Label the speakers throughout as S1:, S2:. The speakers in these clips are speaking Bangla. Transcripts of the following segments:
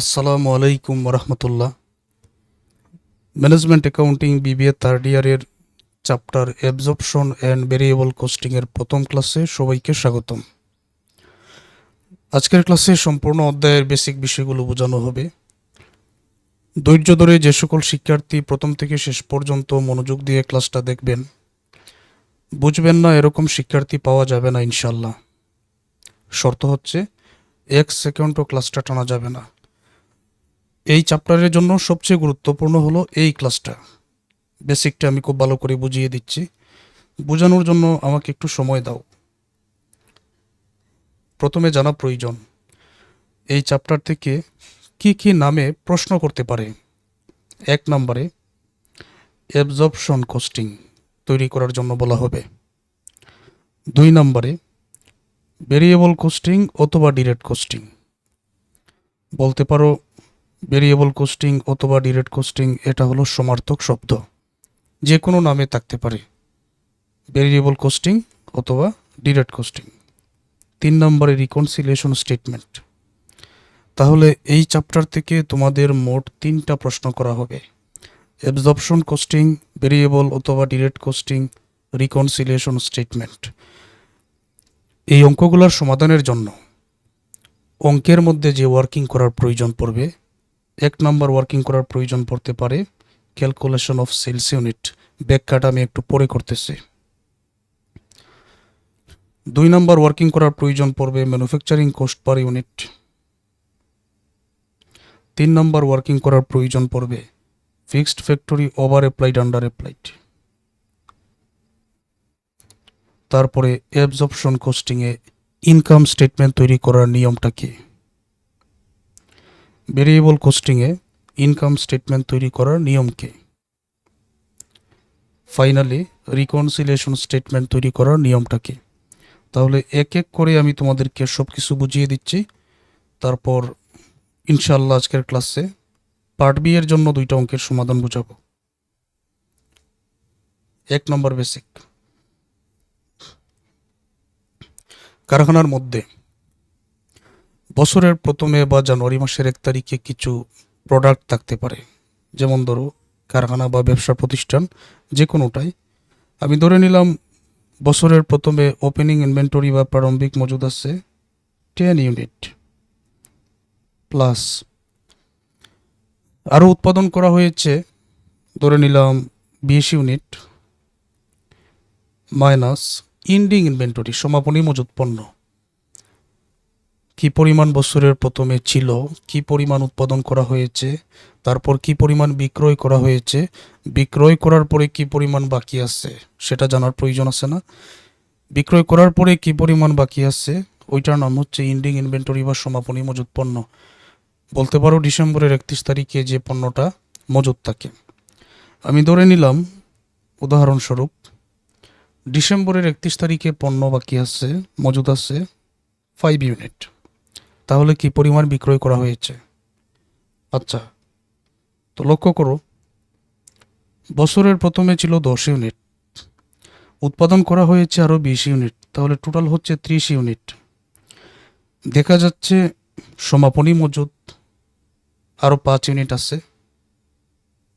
S1: আসসালামু আলাইকুম রহমতুল্লাহ ম্যানেজমেন্ট অ্যাকাউন্টিং বিবিএ থার্ড ইয়ারের চ্যাপ্টার অ্যাবজর্পশন অ্যান্ড ভেরিয়েবল কোস্টিংয়ের প্রথম ক্লাসে সবাইকে স্বাগতম। আজকের ক্লাসে সম্পূর্ণ অধ্যায়ের বেসিক বিষয়গুলো বোঝানো হবে। ধৈর্য ধরে যে সকল শিক্ষার্থী প্রথম থেকে শেষ পর্যন্ত মনোযোগ দিয়ে ক্লাসটা দেখবেন। বুঝবেন না, এরকম শিক্ষার্থী পাওয়া যাবে না ইনশাল্লাহ শর্ত হচ্ছে, এক সেকেন্ডও ক্লাসটা টানা যাবে না। এই চ্যাপ্টারের জন্য সবচেয়ে গুরুত্বপূর্ণ হলো এই ক্লাসটা বেসিকটা আমি খুব ভালো করে বুঝিয়ে দিচ্ছি। বোঝানোর জন্য আমাকে একটু সময় দাও। প্রথমে জানা প্রয়োজন, এই চ্যাপ্টার থেকে কি কি নামে প্রশ্ন করতে পারে? এক নম্বরে অ্যাবজর্পশন কোস্টিং তৈরি করার জন্য বলা হবে। দুই নম্বরে ভেরিয়েবল কোস্টিং অথবা ডিরেক্ট কোস্টিং বলতে পারো ভেরিয়েবল কোস্টিং অথবা ডিরেক্ট কোস্টিং এটা হলো সমার্থক শব্দ। যে কোনো নামে থাকতে পারে। ভেরিয়েবল কোস্টিং অথবা ডিরেক্ট কোস্টিং তিন নম্বরে রিকনসিলিয়েশন স্টেটমেন্ট তাহলে এই চ্যাপ্টার থেকে তোমাদের মোট তিনটা প্রশ্ন করা হবে। অ্যাবজর্পশন কোস্টিং ভেরিয়েবল অথবা ডিরেক্ট কোস্টিং রিকনসিলিয়েশন স্টেটমেন্ট এই অঙ্কগুলোর সমাধানের জন্য অঙ্কের মধ্যে যে ওয়ার্কিং করার প্রয়োজন পড়বে এক নম্বর ওয়ার্কিং করার প্রয়োজন পড়তে পারে। ক্যালকুলেশন অফ সেলস ইউনিট ব্যাখ্যাটা আমি একটু পরে করতেছি। দুই নম্বর ওয়ার্কিং করার প্রয়োজন পড়বে ম্যানুফ্যাকচারিং কোস্ট পার ইউনিট তিন নম্বর ওয়ার্কিং করার প্রয়োজন পড়বে fixed factory over applied under applied তারপরে অ্যাবজর্পশন কোস্টিংয়ে ইনকাম স্টেটমেন্ট তৈরি করার নিয়মটা কি? ভেরিয়েবল কোস্টিংয়ে ইনকাম স্টেটমেন্ট তৈরি করার নিয়ম কি? ফাইনালি রিকনসিলিয়েশন স্টেটমেন্ট তৈরি করার নিয়মটা কি? তাহলে এক এক করে আমি তোমাদেরকে সব কিছু বুঝিয়ে দিচ্ছি। তারপর ইনশাল্লাহ আজকের ক্লাসে পার্ট বি এর জন্য দুইটা অঙ্কের সমাধান বুঝাবো। এক নম্বর বেসিক কারখানার মধ্যে বছরের প্রথমে বা জানুয়ারি মাসের এক তারিখে কিছু প্রোডাক্ট থাকতে পারে। যেমন ধরো, কারখানা বা ব্যবসা প্রতিষ্ঠান যে কোনোটাই আমি ধরে নিলাম, বছরের প্রথমে ওপেনিং ইনভেন্টরি বা প্রারম্ভিক মজুদ আছে টেন ইউনিট প্লাস আরও উৎপাদন করা হয়েছে, ধরে নিলাম, বিশ ইউনিট মাইনাস ইন্ডিং ইনভেন্টরি সমাপনী মজুত পণ্য। কি পরিমাণ বছরের প্রথমে ছিল, কি পরিমাণ উৎপাদন করা হয়েছে, তারপর কি পরিমাণ বিক্রয় করা হয়েছে, বিক্রয় করার পরে কি পরিমাণ বাকি আছে, সেটা জানার প্রয়োজন আছে না? বিক্রয় করার পরে কি পরিমাণ বাকি আছে, ওইটার নাম হচ্ছে ইন্ডিং ইনভেন্টরি বা সমাপনী মজুত পণ্য। বলতে পারো ডিসেম্বরের একত্রিশ তারিখে যে পণ্যটা মজুত থাকে। আমি ধরে নিলাম, উদাহরণস্বরূপ, ডিসেম্বরের একত্রিশ তারিখে পণ্য বাকি আছে মজুদ আছে ফাইভ ইউনিট তাহলে কি পরিমাণ বিক্রয় করা হয়েছে? আচ্ছা তো লক্ষ্য করো, বছরের প্রথমে ছিল দশ ইউনিট, উৎপাদন করা হয়েছে আরও বিশ ইউনিট, তাহলে টোটাল হচ্ছে ত্রিশ ইউনিট। দেখা যাচ্ছে সমাপনী মজুদ, আরও পাঁচ ইউনিট আছে।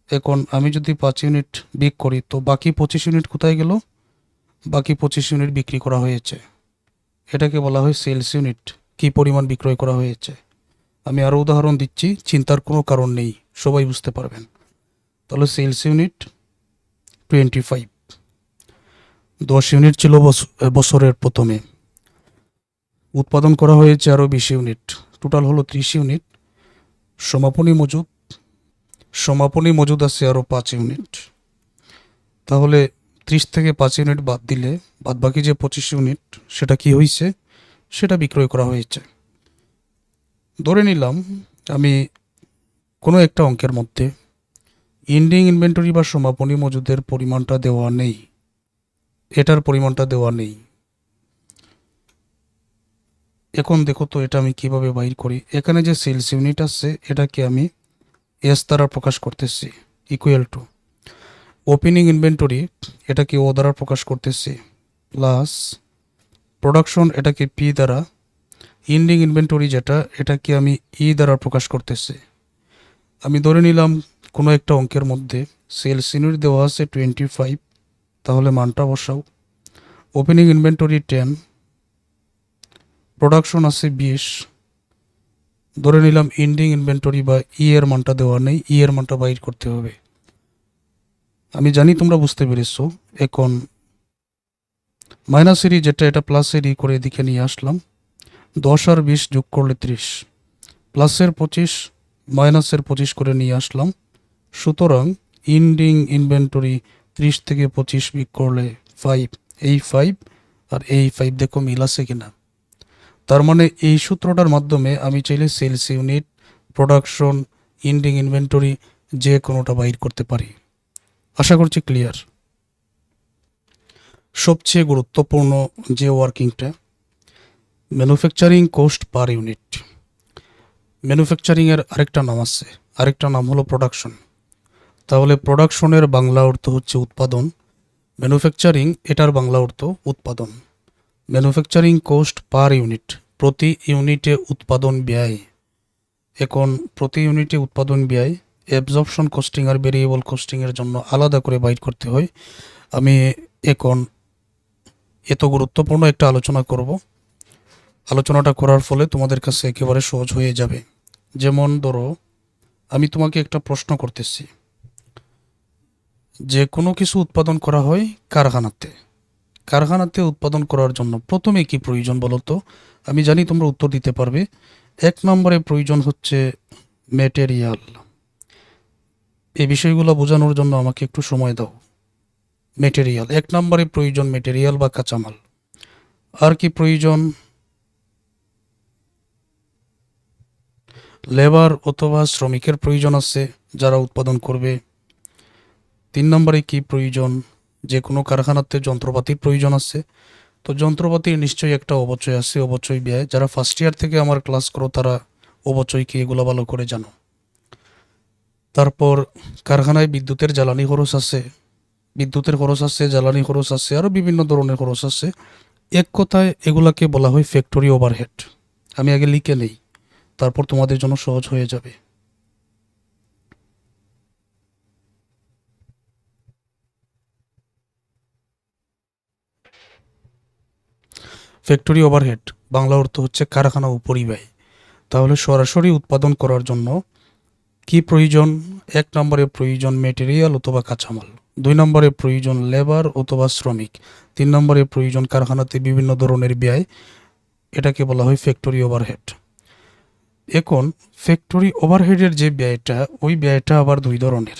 S1: এখন আমি যদি পাঁচ ইউনিট বিক করি, তো বাকি পঁচিশ ইউনিট কোথায় গেল? বাকি পঁচিশ ইউনিট বিক্রি করা হয়েছে। এটাকে বলা হয় সেলস ইউনিট। কী পরিমাণ বিক্রয় করা হয়েছে? আমি আরও উদাহরণ দিচ্ছি, চিন্তার কোনো কারণ নেই, সবাই বুঝতে পারবেন। তাহলে সেলস ইউনিট টোয়েন্টি ফাইভ দশ ইউনিট ছিল বছ- বছরের প্রথমে। উৎপাদন করা হয়েছে আরও বিশ ইউনিট টোটাল হলো ত্রিশ ইউনিট সমাপনী মজুদ। সমাপনী মজুদ আছে আরও পাঁচ ইউনিট তাহলে ত্রিশ থেকে পাঁচ ইউনিট বাদ দিলে বাদ বাকি যে পঁচিশ ইউনিট সেটা কি হয়েছে সেটা বিক্রয় করা হয়েছে। ধরে নিলাম, আমি কোনো একটা অঙ্কের মধ্যে ইন্ডিং ইনভেন্টরি বা সমাপনী মজুদের পরিমাণটা দেওয়া নেই। এটার পরিমাণটা দেওয়া নেই। এখন দেখো তো এটা আমি কীভাবে বাইর করি। এখানে যে সেলস ইউনিট আছে, এটাকে আমি এস দ্বারা প্রকাশ করতেছি ইকুয়াল টু ওপেনিং ইনভেন্টরি এটাকে ও দ্বারা প্রকাশ করতেছি প্লাস প্রোডাকশন এটাকে পি দ্বারা? ইন্ডিং ইনভেন্টরি যেটা এটাকে আমি ই দ্বারা প্রকাশ করতেছি? আমি ধরে নিলাম কোনো একটা অঙ্কের মধ্যে সেলস ইউনিট দেওয়া আছে টোয়েন্টি ফাইভ তাহলে মানটা বসাও। ওপেনিং ইনভেন্টরি টেন প্রোডাকশন আছে বিশ। ধরে নিলাম ইন্ডিং ইনভেন্টরি বা ই এর মানটা দেওয়া নেই ই এর মানটা বাইর করতে হবে। আমি জানি তোমরা বুঝতে পেরেছ, এখন মাইনাস এরি যেটা, এটা প্লাসের ই করে এদিকে নিয়ে আসলাম। দশ আর বিশ যোগ করলে ত্রিশ। প্লাসের পঁচিশ মাইনাসের পঁচিশ করে নিয়ে আসলাম। সুতরাং ইন্ডিং ইনভেন্টরি ত্রিশ থেকে পঁচিশ বিক করলে ফাইভ এই ফাইভ আর এই ফাইভ দেখো মিল আছে কিনা। তার মানে এই সূত্রটার মাধ্যমে আমি চাইলে sales unit production ending inventory যে কোনোটা বাইর করতে পারি। আশা করছি ক্লিয়ার সবচেয়ে গুরুত্বপূর্ণ যে ওয়ার্কিংটা ম্যানুফ্যাকচারিং কোস্ট পার ইউনিট ম্যানুফ্যাকচারিংয়ের আরেকটা নাম আছে, আরেকটা নাম হলো প্রোডাকশন তাহলে প্রোডাকশনের বাংলা অর্থ হচ্ছে উৎপাদন ম্যানুফ্যাকচারিং এটার বাংলা অর্থ উৎপাদন। ম্যানুফ্যাকচারিং কোস্ট পার ইউনিট প্রতি ইউনিটে উৎপাদন ব্যয়। এখন প্রতি ইউনিটে উৎপাদন ব্যয় অ্যাবজর্পশন কোস্টিং আর ভেরিয়েবল কোস্টিংয়ের জন্য আলাদা করে বাইট করতে হয়। আমি এখন এত গুরুত্বপূর্ণ একটা আলোচনা করব। আলোচনাটা করার ফলে তোমাদের কাছে একেবারে সহজ হয়ে যাবে। যেমন ধরো, আমি তোমাকে একটা প্রশ্ন করতেছি। যে কোনো কিছু উৎপাদন করা হয় কারখানাতে। কারখানাতে উৎপাদন করার জন্য প্রথমে কি প্রয়োজন বলো তো? আমি জানি তোমরা উত্তর দিতে পারবে। এক নম্বরে প্রয়োজন হচ্ছে মেটেরিয়াল এই বিষয়গুলো বোঝানোর জন্য আমাকে একটু সময় দাও। মেটেরিয়াল এক নম্বরে প্রয়োজন মেটেরিয়াল বা কাঁচামাল। আর কি প্রয়োজন? লেবার অথবা শ্রমিকের প্রয়োজন আছে, যারা উৎপাদন করবে। তিন নম্বরে কি প্রয়োজন? যে কোনো কারখানাতে যন্ত্রপাতির প্রয়োজন আছে। তো যন্ত্রপাতির নিশ্চয়ই একটা অবচয় আছে, অবচয় ব্যয়। যারা ফার্স্ট ইয়ার থেকে আমার ক্লাস করো, তারা অবচয় কি এগুলো ভালো করে জানো। তারপর কারখানায় বিদ্যুতের জ্বালানি খরচ আছে বিদ্যুতের খরচ আছে জ্বালানি খরচ আছে আরও বিভিন্ন ধরনের খরচ আছে। এক কথায় এগুলাকে বলা হয় ফ্যাক্টরি ওভারহেড আমি আগে লিখে নেই, তারপর তোমাদের জন্য সহজ হয়ে যাবে। ফ্যাক্টরি ওভারহেড বাংলা অর্থ হচ্ছে কারখানা উপরিব্যয় তাহলে সরাসরি উৎপাদন করার জন্য কি প্রয়োজন? এক নম্বরে প্রয়োজন মেটেরিয়াল অথবা কাঁচামাল। দুই নম্বরে প্রয়োজন লেবার অথবা শ্রমিক। তিন নম্বরে প্রয়োজন কারখানাতে বিভিন্ন ধরনের ব্যয়। এটাকে বলা হয় ফ্যাক্টরি ওভারহেড এখন ফ্যাক্টরি ওভারহেডের যে ব্যয়টা, ওই ব্যয়টা আবার দুই ধরনের।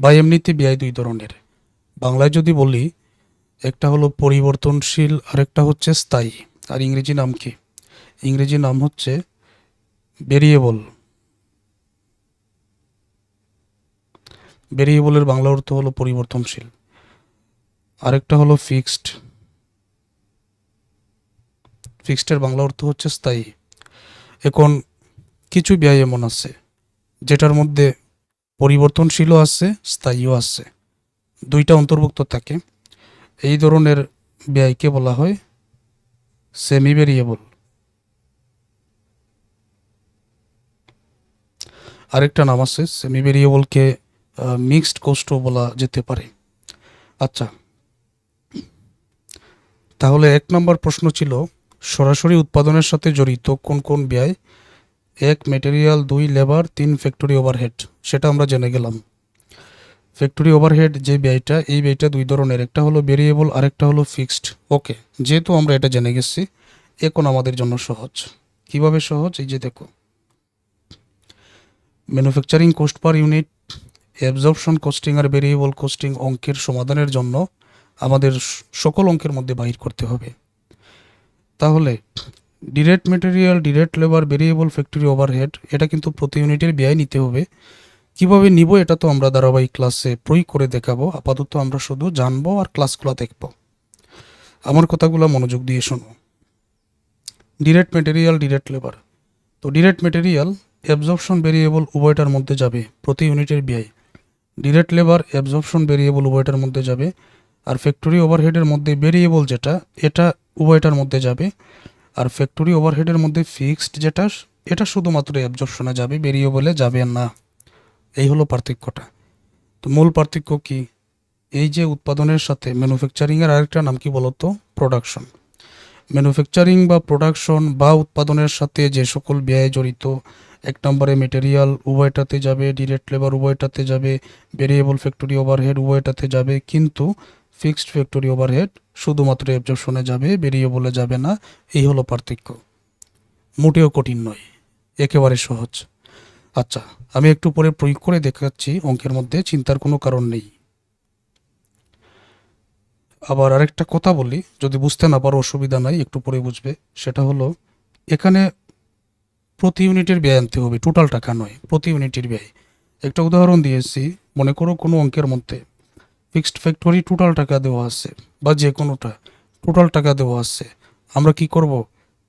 S1: বা এমনিতে ব্যয় দুই ধরনের। বাংলায় যদি বলি, একটা হলো পরিবর্তনশীল, আরেকটা হচ্ছে স্থায়ী। আর ইংরেজি নাম কি? ইংরেজি নাম হচ্ছে ভেরিয়েবল ভেরিয়েবলের বাংলা অর্থ হলো পরিবর্তনশীল। আরেকটা হলো ফিক্সড। ফিক্সডের বাংলা অর্থ হচ্ছে স্থায়ী। এখন কিছু ব্যয় এমন আছে, যেটার মধ্যে পরিবর্তনশীলও আছে, স্থায়ীও আছে। দুইটা অন্তর্ভুক্ত থাকে। এই ধরনের ব্যয়কে বলা হয় সেমি ভেরিয়েবল আরেকটা নাম আছে সেমি ভেরিয়েবলকে মিক্সড কোস্টও বলা যেতে পারে। আচ্ছা। তাহলে এক নম্বর প্রশ্ন ছিল, সরাসরি উৎপাদনের সাথে জড়িত কোন কোন ব্যয়? এক মেটেরিয়াল দুই লেবার তিন ফ্যাক্টরি ওভারহেড সেটা আমরা জেনে গেলাম। ফ্যাক্টরি ওভারহেড যে ব্যয়টা, এই ব্যয়টা দুই ধরনের, একটা হলো ভেরিয়েবল আরেকটা হলো ফিক্সড ওকে যেহেতু আমরা এটা জেনে গেছি, এখন আমাদের জন্য সহজ। কীভাবে সহজ? এই যে দেখো। Manufacturing cost per unit absorption costing আর ভেরিয়েবল কোস্টিং অঙ্কের সমাধানের জন্য আমাদের সকল অঙ্কের মধ্যে বাহির করতে হবে। তাহলে direct material direct labour variable factory overhead এটা কিন্তু প্রতি ইউনিটের ব্যয় নিতে হবে। কীভাবে নিব এটা তো আমরা ধারাবাহিক ক্লাসে প্রয়োগ করে দেখাবো। আপাতত আমরা শুধু জানব আর ক্লাসগুলো দেখব। আমার কথাগুলো মনোযোগ দিয়ে শোনো। ডিরেক্ট মেটেরিয়াল ডিরেক্ট লেবার তো ডিরেক্ট মেটেরিয়াল অ্যাবজর্পশন ভেরিয়েবল উভয়টার মধ্যে যাবে প্রতি ইউনিটের ব্যয়। ডিরেক্ট লেবার অ্যাবজর্পশন ভেরিয়েবল উভয়টার মধ্যে যাবে আর ফ্যাক্টরি ওভারহেডের মধ্যে ভেরিয়েবল যেটা, এটা উভয়টার মধ্যে যাবে। আর ফ্যাক্টরি ওভারহেডের মধ্যে ফিক্সড যেটা, এটা শুধুমাত্র অ্যাবজর্পশনে যাবে ভেরিয়েবলে যাবে না। এই হলো পার্থক্যটা। তো মূল পার্থক্য কি? এই যে উৎপাদনের সাথে ম্যানুফ্যাকচারিংয়ের আরেকটা নাম কি বলতো? প্রোডাকশন ম্যানুফ্যাকচারিং বা প্রোডাকশন বা উৎপাদনের সাথে যে সকল ব্যয় জড়িত এক নম্বরে মেটেরিয়াল উভয়টাতে যাবে ডিরেক্ট লেবার উভয়টাতে যাবে ভেরিয়েবল ফ্যাক্টরি ওভারহেড উভয়টাতে যাবে, কিন্তু ফিক্সড ফ্যাক্টরি ওভারহেড শুধুমাত্র অ্যাবজর্পশনে যাবে ভেরিয়েবলে যাবে না, এই হলো পার্থক্য। মোটেও কঠিন নয়, একেবারে সহজ। আচ্ছা আমি একটু পরে প্রয়োগ করে দেখাচ্ছি, অঙ্কের মধ্যে চিন্তার কোনো কারণ নেই। আবার আরেকটা কথা বলি, যদি বুঝতে না পারো অসুবিধা নাই, একটু পরে বুঝবে। সেটা হলো, এখানে প্রতি ইউনিটের ব্যয় আনতে হবে, টোটাল টাকা নয়, প্রতি ইউনিটের ব্যয়। একটা উদাহরণ দিয়েছি মনে করো কোনো অঙ্কের মধ্যে ফিক্সড ফ্যাক্টরি টোটাল টাকা দেওয়া আছে বা যে কোনোটা টোটাল টাকা দেওয়া আছে, আমরা কি করব?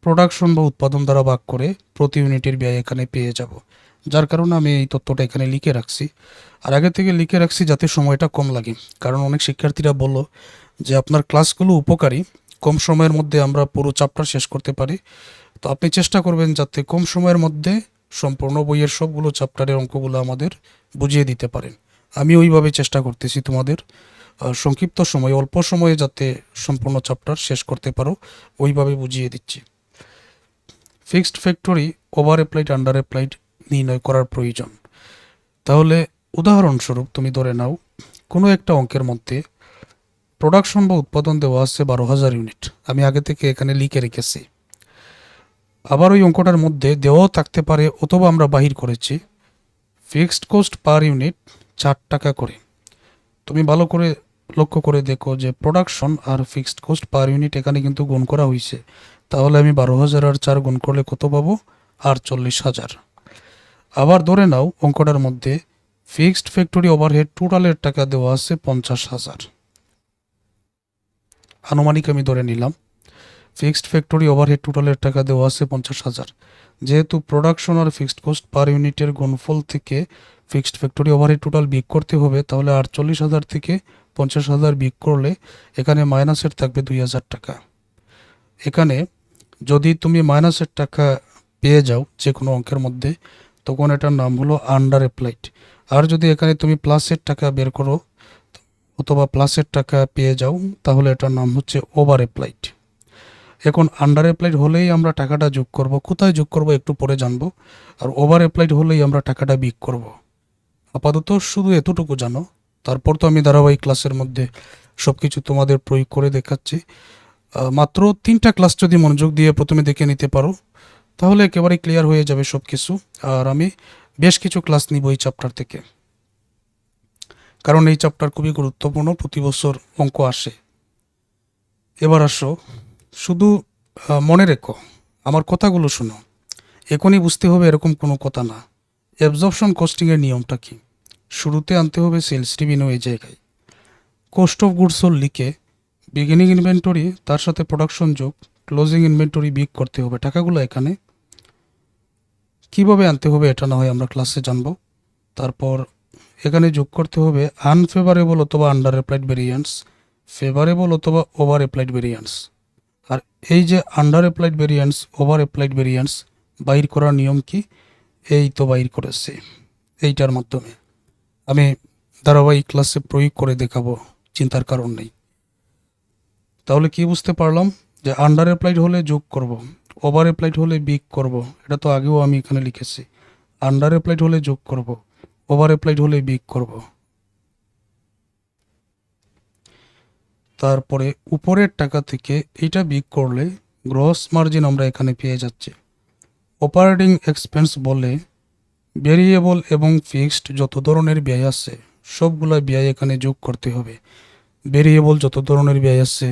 S1: প্রোডাকশন বা উৎপাদন দ্বারা ভাগ করে প্রতি ইউনিটের ব্যয় এখানে পেয়ে যাব। যার কারণে আমি এই তথ্যটা এখানে লিখে রাখছি। আর আগে থেকে লিখে রাখছি যাতে সময়টা কম লাগে। কারণ অনেক শিক্ষার্থীরা বলল যে আপনার ক্লাসগুলো উপকারী, কম সময়ের মধ্যে আমরা পুরো চাপটা শেষ করতে পারি। তো আপনি চেষ্টা করবেন যাতে কম সময়ের মধ্যে সম্পূর্ণ বইয়ের সবগুলো চ্যাপ্টারের অঙ্কগুলো আমাদের বুঝিয়ে দিতে পারেন। আমি ওইভাবে চেষ্টা করতেছি তোমাদের। সংক্ষিপ্ত সময়ে, অল্প সময়ে যাতে সম্পূর্ণ চ্যাপ্টার শেষ করতে পারো, ওইভাবে বুঝিয়ে দিচ্ছি। Fixed factory over applied under applied নির্ণয় করার প্রয়োজন। তাহলে উদাহরণস্বরূপ তুমি ধরে নাও, কোনো একটা অঙ্কের মধ্যে প্রোডাকশন বা উৎপাদন দেওয়া আছে বারো হাজার ইউনিট আমি আগে থেকে এখানে লিখে রেখেছি। আবার ওই অঙ্কটার মধ্যে দেওয়াও থাকতে পারে অথবা আমরা বাহির করেছি। ফিক্সড কোস্ট পার ইউনিট চার টাকা করে। তুমি ভালো করে লক্ষ্য করে দেখো যে প্রোডাকশন আর ফিক্সড কোস্ট পার ইউনিট এখানে কিন্তু গুণ করা হয়েছে তাহলে আমি বারো হাজার আর চার গুণ করলে কত পাবো? আর চল্লিশ হাজার। আবার ধরে নাও অঙ্কটার মধ্যে ফিক্সড ফ্যাক্টরি ওভারহেড টোটালের টাকা দেওয়া আছে পঞ্চাশ হাজার। আনুমানিক আমি ধরে নিলাম। ফিক্সড ফ্যাক্টরি ওভারহেড টোটালের টাকা দেওয়া আছে পঞ্চাশ হাজার। যেহেতু প্রোডাকশন আর ফিক্সড কস্ট পার ইউনিটের গুণফল থেকে ফিক্সড ফ্যাক্টরি ওভারহেড টোটাল বিক করতে হবে, তাহলে আটচল্লিশ হাজার থেকে পঞ্চাশ হাজার বিক করলে এখানে মাইনাসের থাকবে দুই হাজার টাকা। এখানে যদি তুমি মাইনাসের টাকা পেয়ে যাও যে কোনো অঙ্কের মধ্যে, তখন এটার নাম হলো আন্ডার অ্যাপ্লাইড আর যদি এখানে তুমি প্লাসের টাকা বের করো, অথবা প্লাসের টাকা পেয়ে যাও, তাহলে এটার নাম হচ্ছে ওভার অ্যাপ্লাইড এখন আন্ডার অ্যাপ্লাইড হলেই আমরা টাকাটা যোগ করব। কোথায় যোগ করব একটু পরে জানব। আর ওভার অ্যাপ্লাইড হলেই আমরা টাকাটা বিক করব। আপাতত শুধু এতটুকু জানো। তারপর তো আমি ধারাবাহিক ক্লাসের মধ্যে সব কিছু তোমাদের প্রয়োগ করে দেখাচ্ছি। মাত্র তিনটা ক্লাস যদি মনোযোগ দিয়ে প্রথমে দেখে নিতে পারো, তাহলে একেবারে ক্লিয়ার হয়ে যাবে সব কিছু আর আমি বেশ কিছু ক্লাস নিব এই চ্যাপ্টার থেকে। কারণ এই চ্যাপ্টার খুবই গুরুত্বপূর্ণ, প্রতি বছর অঙ্ক আসে। এবার আসো। শুধু মনে রেখো, আমার কথাগুলো শোনো। এখনই বুঝতে হবে এরকম কোনো কথা না। অ্যাবজর্পশন কস্টিংয়ের নিয়মটা কি? শুরুতে আনতে হবে সেলস রিভিনিউ এই জায়গায়। কোস্ট অফ গুডস সোল লিখে বিগিনিং ইনভেন্টরি তার সাথে প্রোডাকশন যোগ ক্লোজিং ইনভেন্টরি বিগ করতে হবে। টাকাগুলো এখানে। কীভাবে আনতে হবে এটা না হয় আমরা ক্লাসে জানব। তারপর এখানে যোগ করতে হবে আনফেভারেবল অথবা আন্ডার অ্যাপ্লাইড ভেরিয়েন্স ফেভারেবল অথবা ওভার অ্যাপ্লাইড ভেরিয়েন্স আর এই যে under applied variance over applied variance বাইর করার নিয়ম কি? এই তো বাইর করেছে, এইটার মাধ্যমে। আমি ধারাবাহিক ক্লাসে প্রয়োগ করে দেখাবো, চিন্তার কারণ নেই। তাহলে কি বুঝতে পারলাম? যে আন্ডার অ্যাপ্লাইড হলে যোগ করব ওভার অ্যাপ্লাইড হলে বিগ করব, এটা তো আগেও আমি এখানে লিখেছি। আন্ডার অ্যাপ্লাইড হলে যোগ করব ওভার অ্যাপ্লাইড হলে বিগ করব। তারপরে উপরের টাকা থেকে এটা বিক করলে গ্রস মার্জিন আমরা এখানে পেয়ে যাচ্ছি। অপারেটিং এক্সপেন্স বলে ভেরিয়েবল এবং ফিক্সড যত ধরনের ব্যয় আছে, সবগুলা ব্যয় এখানে যোগ করতে হবে। ভেরিয়েবল যত ধরনের ব্যয় আছে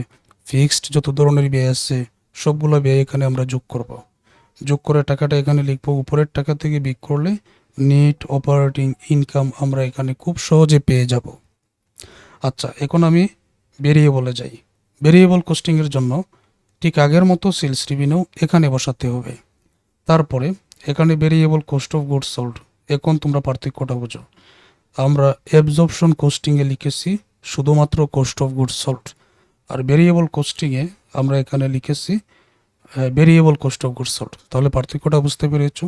S1: ফিক্সড যত ধরনের ব্যয় আছে, সবগুলো ব্যয় এখানে আমরা যোগ করব। যোগ করে টাকাটা এখানে লিখব। উপরের টাকা থেকে বিক করলে নেট অপারেটিং ইনকাম আমরা এখানে খুব সহজে পেয়ে যাব। আচ্ছা এখন আমি ভেরিয়েবলে যাই। ভেরিয়েবল কোস্টিংয়ের জন্য ঠিক আগের মতো সেলস রিভিনিউ এখানে বসাতে হবে। তারপরে এখানে variable cost of goods sold. এখন তোমরা পার্থক্যটা বোঝো। আমরা অ্যাবজর্পশন কোস্টিংয়ে লিখেছি শুধুমাত্র কোস্ট অফ গুডস সোল্ড। আর ভেরিয়েবল কোস্টিংয়ে আমরা এখানে লিখেছি variable cost of goods sold. তাহলে পার্থক্যটা বুঝতে পেরেছ?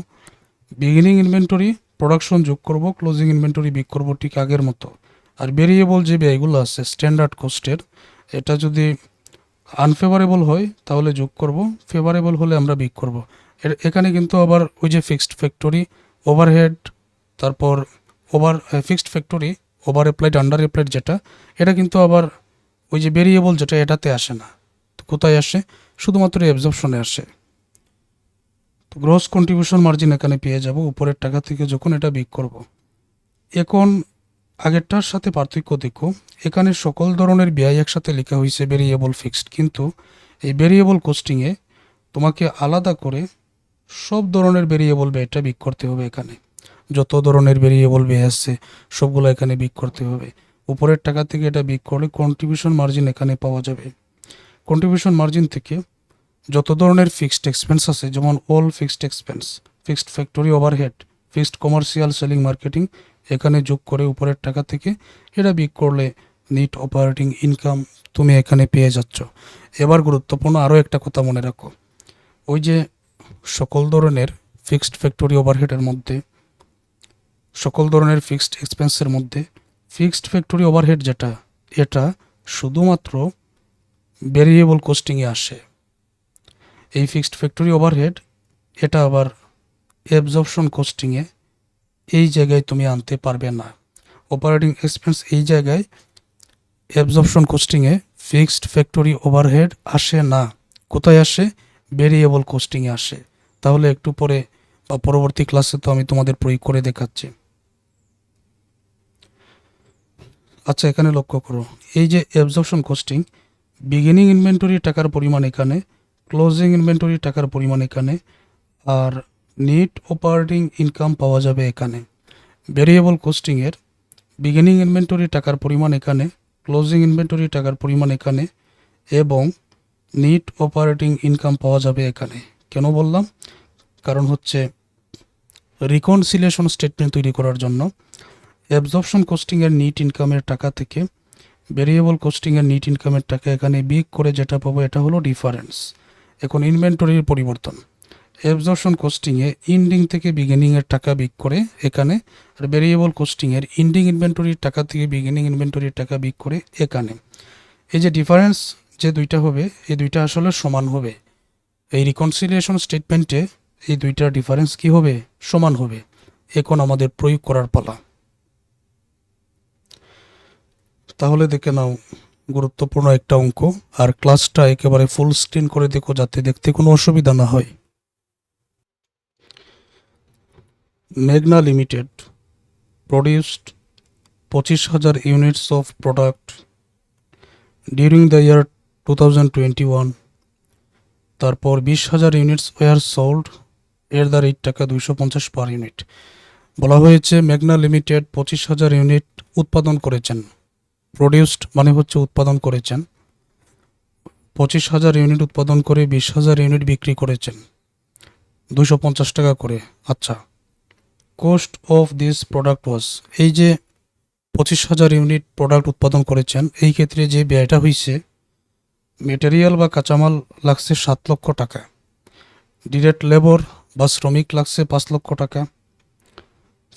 S1: বিগিনিং ইনভেন্টরি, প্রোডাকশন যোগ করব, ক্লোজিং ইনভেন্টরি বিক করব ঠিক আগের মতো। আর ভেরিয়েবল যে ব্যয়গুলো আছে স্ট্যান্ডার্ড কস্টের এটা যদি আনফেভারেবল হয়, তাহলে যোগ করব। ফেভারেবল হলে আমরা বিক করব। এখানে কিন্তু আবার ওই যে ফিক্সড ফ্যাক্টরি ওভারহেড তারপর over fixed factory over applied under applied যেটা, এটা কিন্তু আবার ওই যে ভেরিয়েবল যেটা, এটাতে আসে না। তো কোথায় আসে? শুধুমাত্র অ্যাবজর্পশনে আসে। তো গ্রস কন্ট্রিবিউশন মার্জিন এখানে পেয়ে যাব, উপরের টাকা থেকে যখন এটা বিক করব। এখন আগেরটার সাথে পার্থক্য দেখো, এখানে সকল ধরনের ব্যয় একসাথে লেখা হয়েছে ভেরিয়েবল ফিক্সড কিন্তু এই ভেরিয়েবল কোস্টিংয়ে তোমাকে আলাদা করে সব ধরনের ভেরিয়েবল ব্যয়টা বিক করতে হবে এখানে। যত ধরনের ভেরিয়েবল ব্যয় আসছে সবগুলো এখানে বিক করতে হবে। উপরের টাকা থেকে এটা বিক করলে কন্ট্রিবিউশন মার্জিন এখানে পাওয়া যাবে। কন্ট্রিবিউশন মার্জিন থেকে যত ধরনের ফিক্সড এক্সপেন্স আছে, যেমন all fixed expense fixed factory overhead fixed commercial selling marketing, এখানে যোগ করে উপরের টাকা থেকে এটা বিক করলে নিট অপারেটিং ইনকাম তুমি এখানে পেয়ে যাচ্ছ। এবার গুরুত্বপূর্ণ আরও একটা কথা মনে রাখো। ওই যে সকল ধরনের ফিক্সড ফ্যাক্টরি ওভারহেডের মধ্যে, সকল ধরনের ফিক্সড এক্সপেন্সের মধ্যে ফিক্সড ফ্যাক্টরি ওভারহেড যেটা, এটা শুধুমাত্র ভেরিয়েবল কোস্টিংয়ে আসে। এই ফিক্সড ফ্যাক্টরি ওভারহেড, এটা আবার অ্যাবজর্পশন কোস্টিংয়ে এই জায়গায় তুমি আনতে পারবে না। অপারেটিং এক্সপেন্স এই জায়গায় অ্যাবজর্পশন কোস্টিংয়ে ফিক্সড ফ্যাক্টরি ওভারহেড আসে না। কোথায় আসে? ভেরিয়েবল কোস্টিংয়ে আসে। তাহলে একটু পরে বা পরবর্তী ক্লাসে তো আমি তোমাদের প্রয়োগ করে দেখাচ্ছি। আচ্ছা এখানে লক্ষ্য করো। এই যে অ্যাবজর্পশন কোস্টিং বিগিনিং ইনভেন্টরি টাকার পরিমাণ এখানে ক্লোজিং ইনভেন্টরি টাকার পরিমাণ এখানে, আর নেট অপারেটিং ইনকাম পাওয়া যাবে এখানে। ভেরিয়েবল কোস্টিংয়ের বিগিনিং ইনভেন্টরি টাকার পরিমাণ এখানে, ক্লোজিং ইনভেন্টরি টাকার পরিমাণ এখানে এবং নেট অপারেটিং ইনকাম পাওয়া যাবে এখানে। কেন বললাম? কারণ হচ্ছে রিকনসিলেশন স্টেটমেন্ট তৈরি করার জন্য অ্যাবজর্পশন কোস্টিংয়ের নিট ইনকামের টাকা থেকে ভেরিয়েবল কোস্টিংয়ের নিট ইনকামের টাকা এখানে বিগ করে যেটা পাবো, এটা হলো ডিফারেন্স এখন ইনভেন্টরির পরিবর্তন। অ্যাবজর্পশন কোস্টিংয়ে ইন্ডিং থেকে বিগিনিংয়ের টাকা বিক করে এখানে, আর ভেরিয়েবল কোস্টিংয়ের ইন্ডিং ইনভেন্টরির টাকা থেকে বিগিনিং ইনভেন্টরির টাকা বিক করে এখানে। এই যে ডিফারেন্স যে দুইটা হবে, এই দুইটা আসলে সমান হবে। এই রিকনসিলিয়েশন স্টেটমেন্টে এই দুইটার ডিফারেন্স কি হবে? সমান হবে। এখন আমাদের প্রয়োগ করার পালা। তাহলে দেখে নাও গুরুত্বপূর্ণ একটা অঙ্ক, আর ক্লাসটা একেবারে ফুল স্ক্রিন করে দেখো যাতে দেখতে কোনো অসুবিধা না হয়। মেঘনা লিমিটেড প্রডিউসড পঁচিশ হাজার units of product during the year two thousand twenty one তারপর বিশ হাজার ইউনিটস ওয়ার সোল্ড এর দ্য রেট টাকা দুইশো পঞ্চাশ পার ইউনিট বলা হয়েছে, মেঘনা লিমিটেড পঁচিশ হাজার ইউনিট উৎপাদন করেছেন। প্রডিউসড মানে হচ্ছে উৎপাদন করেছেন। পঁচিশ হাজার ইউনিট উৎপাদন করে বিশ হাজার ইউনিট বিক্রি করেছেন। দুশো পঞ্চাশ টাকা করে। আচ্ছা cost of this product was এই যে পঁচিশ হাজার ইউনিট প্রোডাক্ট উৎপাদন করেছেন, এই ক্ষেত্রে যে ব্যয়টা হয়েছে মেটেরিয়াল বা কাঁচামাল লাগছে সাত লক্ষ টাকা। ডিরেক্ট লেবর বা শ্রমিক লাগছে পাঁচ লক্ষ টাকা।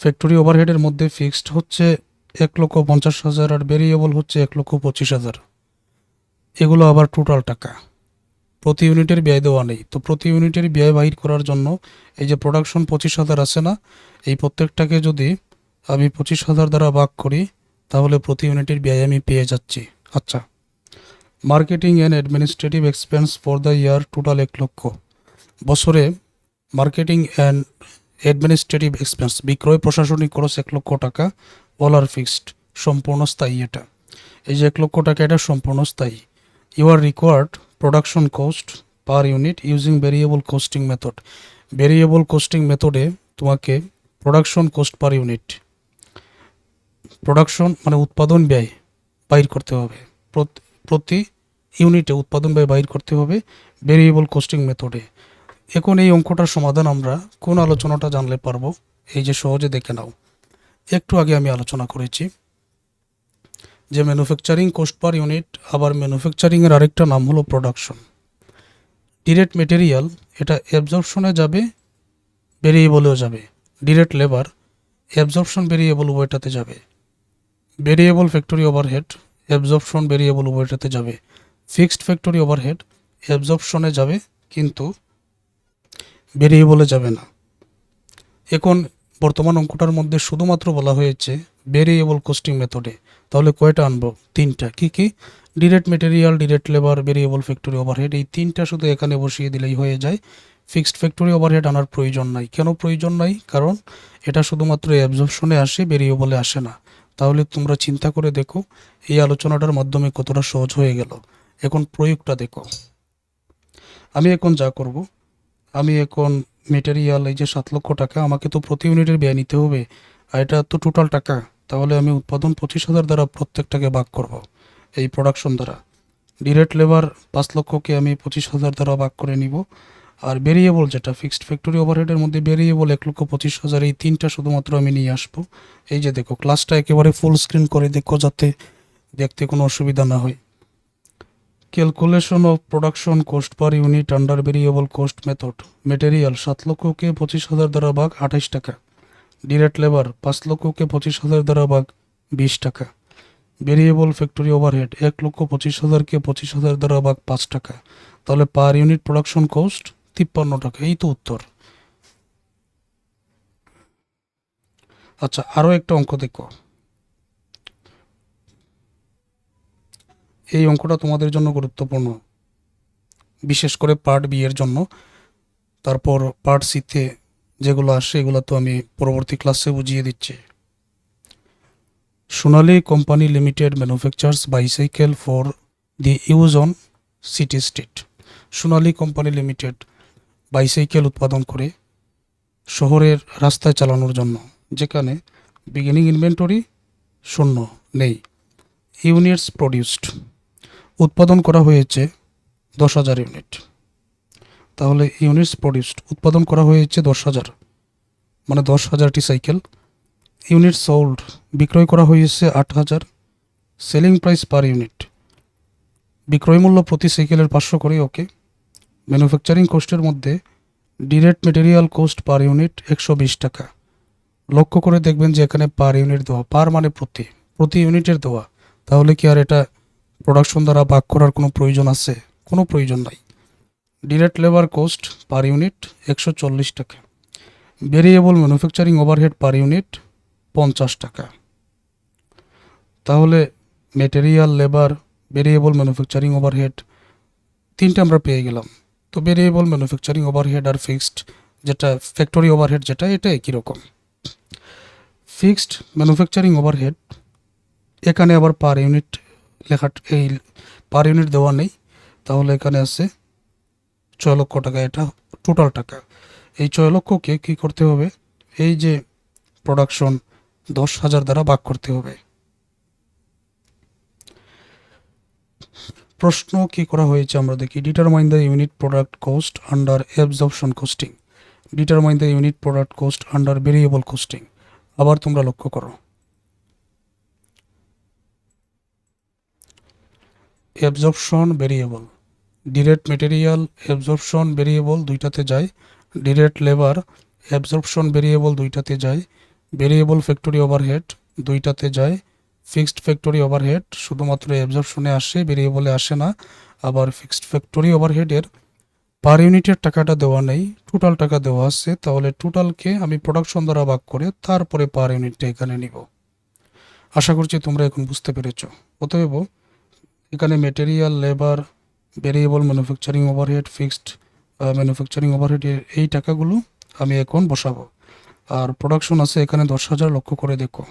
S1: ফ্যাক্টরি ওভারহেডের মধ্যে ফিক্সড হচ্ছে এক লক্ষ পঞ্চাশ হাজার আর ভেরিয়েবল হচ্ছে এক লক্ষ পঁচিশ হাজার। এগুলো আবার টোটাল টাকা। প্রতি ইউনিটের ব্যয় দেওয়া নেই। তো প্রতি ইউনিটের ব্যয় বাহির করার জন্য এই যে প্রোডাকশন পঁচিশ হাজার আছে না, এই প্রত্যেকটাকে যদি আমি পঁচিশ হাজার দ্বারা ভাগ করি, তাহলে প্রতি ইউনিটের ব্যয় আমি পেয়ে যাচ্ছি। আচ্ছা। Marketing and administrative expense for the year total এক লক্ষ। বছরে মার্কেটিং অ্যান্ড অ্যাডমিনিস্ট্রেটিভ এক্সপেন্স বিক্রয় প্রশাসনিক খরচ এক লক্ষ টাকা অল আর ফিক্সড সম্পূর্ণ স্থায়ী এটা। এই যে এক লক্ষ টাকা, এটা সম্পূর্ণ স্থায়ী। You are required production cost per unit using variable costing method variable costing মেথডে তোমাকে production cost per unit production মানে উৎপাদন ব্যয় বাইর করতে হবে। প্রত- ইউনিটে উৎপাদন ব্যয় বাইর করতে হবে ভেরিয়েবল কোস্টিং মেথডে এখন এই অঙ্কটার সমাধান আমরা কোন আলোচনাটা জানলে পারব? এই যে সহজে দেখে নাও। একটু আগে আমি আলোচনা করেছি। যে ম্যানুফ্যাকচারিং কোস্ট পার ইউনিট আবার ম্যানুফ্যাকচারিংয়ের আরেকটা নাম হলো প্রোডাকশন ডিরেক্ট মেটেরিয়াল এটা অ্যাবজর্পশনে যাবে ভেরিয়েবলেও যাবে। ডিরেক্ট লেবার অ্যাবজর্পশন ভেরিয়েবল ওয়েটাতে যাবে। Variable factory overhead absorption variable ওয়েটাতে যাবে। ফিক্সড ফ্যাক্টরি ওভারহেড অ্যাবজর্পশনে যাবে, কিন্তু ভেরিয়েবলে যাবে না। এখন বর্তমান অঙ্কটার মধ্যে শুধুমাত্র বলা হয়েছে ভেরিয়েবল কোস্টিং মেথডে তাহলে কয়টা আনব? তিনটা। কি কি? Direct material direct labour variable factory overhead এই তিনটা শুধু এখানে বসিয়ে দিলেই হয়ে যায়। ফিক্সড ফ্যাক্টরি ওভারহেড আনার প্রয়োজন নাই। কেন প্রয়োজন নাই? কারণ এটা শুধুমাত্র অ্যাবজর্পশনে আসে ভেরিয়েবলে আসে না। তাহলে তোমরা চিন্তা করে দেখো, এই আলোচনাটার মাধ্যমে কতটা সহজ হয়ে গেল। এখন প্রয়োগটা দেখো। আমি এখন যা করব, আমি এখন মেটেরিয়াল এই যে সাত লক্ষ টাকা, আমাকে তো প্রতি ইউনিটের ব্যয় নিতে হবে। আর এটা তো টোটাল টাকা, তাহলে আমি উৎপাদন পঁচিশ হাজার দ্বারা প্রত্যেকটাকে ভাগ করব, এই প্রোডাকশন দ্বারা। ডিরেক্ট লেবার পাঁচ লক্ষকে আমি পঁচিশ হাজার দ্বারা ভাগ করে নিব। আর ভেরিয়েবল যেটা ফিক্সড ফ্যাক্টরি ওভারহেডের মধ্যে ভেরিয়েবল এক লক্ষ পঁচিশ হাজার, এই তিনটা শুধুমাত্র আমি নিয়ে আসব। এই যে দেখো ক্লাসটা একেবারে ফুল স্ক্রিন করে দেখো, যাতে দেখতে কোনো অসুবিধা না হয়। Calculation of production cost per unit under variable cost method material সাত লক্ষকে পঁচিশ হাজার দ্বারা ভাগ আঠাইশ টাকা। ডিরেক্ট লেবার পাঁচ লক্ষকে পঁচিশ হাজার দ্বারা ভাগ বিশ টাকা। ভেরিয়েবল ফ্যাক্টরি ওভারহেড এক লক্ষ পঁচিশ হাজারকে পঁচিশ হাজার দ্বারা ভাগ পাঁচ টাকা। তাহলে পার ইউনিট প্রোডাকশন কোস্ট তিপ্পান্ন টাকা। এই তো উত্তর। আচ্ছা আরও একটা অঙ্ক দেখো। এই অঙ্কটা তোমাদের জন্য গুরুত্বপূর্ণ। বিশেষ করে পার্ট বি এর জন্য। তারপর পার্ট সিতে যেগুলো আসে এগুলো তো আমি পরবর্তী ক্লাসে বুঝিয়ে দিচ্ছি। Sonali company limited manufactures bicycle for the use on city street. Sonali company limited bicycle উৎপাদন করে শহরের রাস্তায় চালানোর জন্য, যেখানে বিগিনিং ইনভেন্টরি শূন্য নেই। ইউনিটস প্রডিউসড উৎপাদন করা হয়েছে দশ হাজার ইউনিট। তাহলে ইউনিটস প্রডিউসড উৎপাদন করা হয়েছে দশ হাজার। মানে দশ হাজারটি সাইকেল ইউনিট সোল্ড বিক্রয় করা হয়েছে আট হাজার। সেলিং প্রাইস পার ইউনিট বিক্রয় মূল্য প্রতি সাইকেলের পাঁচশো করে ওকে ম্যানুফ্যাকচারিং কোস্টের মধ্যে direct material cost per unit একশো বিশ টাকা। লক্ষ্য করে দেখবেন যে এখানে পার ইউনিট দেওয়া পার মানে প্রতি প্রতি ইউনিটের দেওয়া। তাহলে কি আর এটা প্রোডাকশন দ্বারা ভাগ করার কোনো প্রয়োজন আছে? কোনো প্রয়োজন নাই। Direct labour cost per unit একশো চল্লিশ টাকা। Variable manufacturing overhead per unit পঞ্চাশ টাকা। তাহলে material labour variable manufacturing overhead তিনটে আমরা পেয়ে গেলাম। তো ভেরিয়েবল ম্যানুফ্যাকচারিং ওভারহেড আর ফিক্সড যেটা ফ্যাক্টরি ওভারহেড যেটা, এটা একই রকম। ফিক্সড ম্যানুফ্যাকচারিং ওভারহেড এখানে আবার পার ইউনিট লেখা এই পার ইউনিট দেওয়া নেই। তাহলে এখানে আছে ছয় লক্ষ টাকা। এটা টোটাল টাকা। এই ছয় লক্ষকে কী করতে হবে? এই যে প্রোডাকশন দশ হাজার দ্বারা ভাগ করতে হবে। প্রশ্ন কি করা হয়েছে আমরা দেখি। Determine the unit product cost under absorption costing determine the unit product cost under variable costing আবার তোমরা লক্ষ্য করো। Absorption variable direct material absorption variable দুইটাতে যায়। ডিরেক্ট লেবার অ্যাবজর্পশন ভেরিয়েবল দুইটাতে যায়। ভেরিয়েবল ফ্যাক্টরি ওভারহেড দুইটাতে যায়। ফিক্সড ফ্যাক্টরি ওভারহেড শুধুমাত্র অ্যাবজর্পশনে আসে ভেরিয়েবলে আসে না। আবার ফিক্সড ফ্যাক্টরি ওভারহেডের পার ইউনিটের টাকাটা দেওয়া নেই টোটাল টাকা দেওয়া আছে। তাহলে টোটালকে আমি প্রোডাকশন দ্বারা ভাগ করে তারপরে পার ইউনিটটা এখানে নিব। আশা করছি তোমরা এখন বুঝতে পেরেছ। অতএব এখানে material labour variable manufacturing overhead fixed manufacturing overhead এই টাকাগুলো আমি এখন বসাবো। আর প্রোডাকশন আছে এখানে দশ হাজার, লক্ষ্য করে দেখো।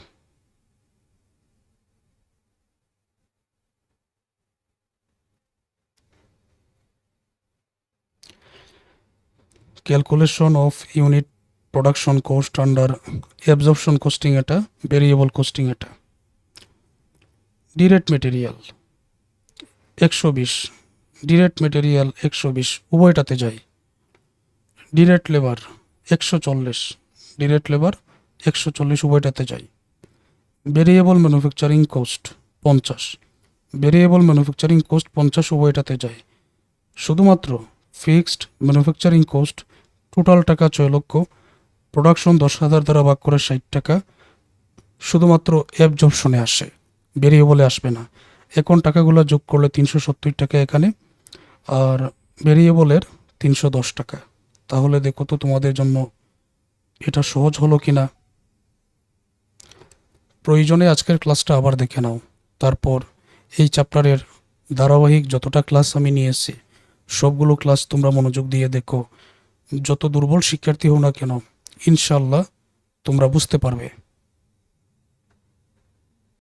S1: Calculation of unit production cost under absorption costing এটা ভেরিয়েবল কোস্টিং এটা। ডিরেক্ট মেটেরিয়াল একশো বিশ। ডিরেক্ট মেটেরিয়াল একশো বিশ। উভয়টাতে যায় ডিরেক্ট লেবার একশো চল্লিশ। ডিরেক্ট লেবার একশো চল্লিশ। উভয়টাতে যায় ভেরিয়েবল ম্যানুফ্যাকচারিং কোস্ট পঞ্চাশ। ভেরিয়েবল ম্যানুফ্যাকচারিং কোস্ট পঞ্চাশ। উভয়টাতে যায় শুধুমাত্র ফিক্সড ম্যানুফ্যাকচারিং কস্ট টোটাল টাকা ছয় লক্ষ। প্রোডাকশন দশ হাজার দ্বারা ভাগ করে ষাট টাকা। শুধুমাত্র অ্যাবজর্পশনে আসে। বেরিয়ে বলে আসবে না। এখন টাকাগুলো যোগ করলে তিনশো সত্তর টাকা এখানে, আর ভেরিয়েবলের তিনশো দশ টাকা। তাহলে দেখো তো তোমাদের জন্য এটা সহজ হলো কি না প্রয়োজনে আজকের ক্লাসটা আবার দেখে নাও। তারপর এই চ্যাপ্টারের ধারাবাহিক যতটা ক্লাস আমি নিয়েছি সবগুলো ক্লাস তোমরা মনোযোগ দিয়ে দেখো। যত দুর্বল শিক্ষার্থী হও না কেন ইনশাল্লাহ তোমরা বুঝতে পারবে।